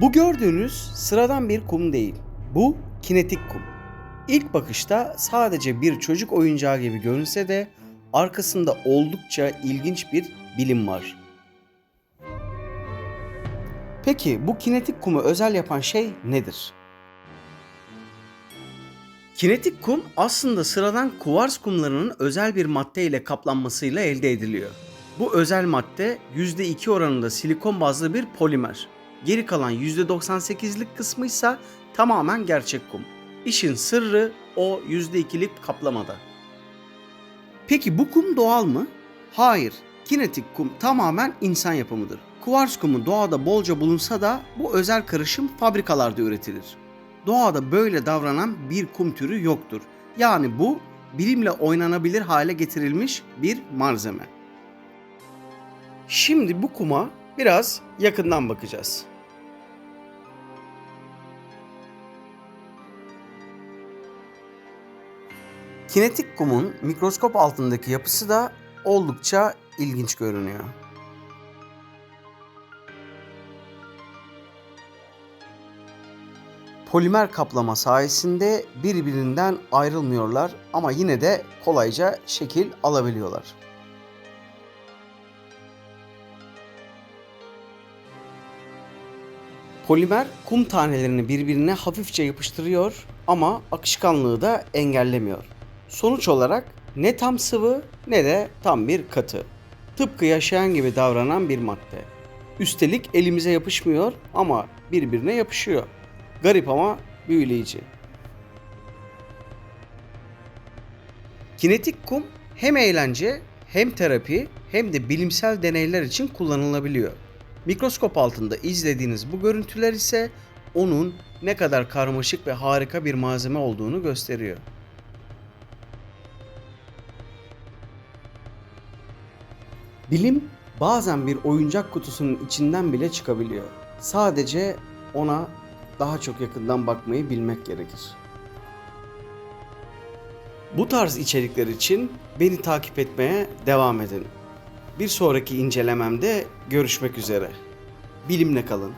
Bu gördüğünüz sıradan bir kum değil. Bu kinetik kum. İlk bakışta sadece bir çocuk oyuncağı gibi görünse de arkasında oldukça ilginç bir bilim var. Peki bu kinetik kumu özel yapan şey nedir? Kinetik kum aslında sıradan kuvars kumlarının özel bir madde ile kaplanmasıyla elde ediliyor. Bu özel madde %2 oranında silikon bazlı bir polimer. Geri kalan %98'lik kısmı ise tamamen gerçek kum. İşin sırrı o %2'lik kaplamada. Peki bu kum doğal mı? Hayır. Kinetik kum tamamen insan yapımıdır. Kuvars kumu doğada bolca bulunsa da bu özel karışım fabrikalarda üretilir. Doğada böyle davranan bir kum türü yoktur. Yani bu bilimle oynanabilir hale getirilmiş bir malzeme. Şimdi bu kuma biraz yakından bakacağız. Kinetik kumun mikroskop altındaki yapısı da oldukça ilginç görünüyor. Polimer kaplama sayesinde birbirinden ayrılmıyorlar ama yine de kolayca şekil alabiliyorlar. Polimer kum tanelerini birbirine hafifçe yapıştırıyor ama akışkanlığı da engellemiyor. Sonuç olarak ne tam sıvı ne de tam bir katı. Tıpkı yaşayan gibi davranan bir madde. Üstelik elimize yapışmıyor ama birbirine yapışıyor. Garip ama büyüleyici. Kinetik kum hem eğlence hem terapi hem de bilimsel deneyler için kullanılabiliyor. Mikroskop altında izlediğiniz bu görüntüler ise onun ne kadar karmaşık ve harika bir malzeme olduğunu gösteriyor. Bilim bazen bir oyuncak kutusunun içinden bile çıkabiliyor. Sadece ona daha çok yakından bakmayı bilmek gerekir. Bu tarz içerikler için beni takip etmeye devam edin. Bir sonraki incelememde görüşmek üzere. Bilimle kalın.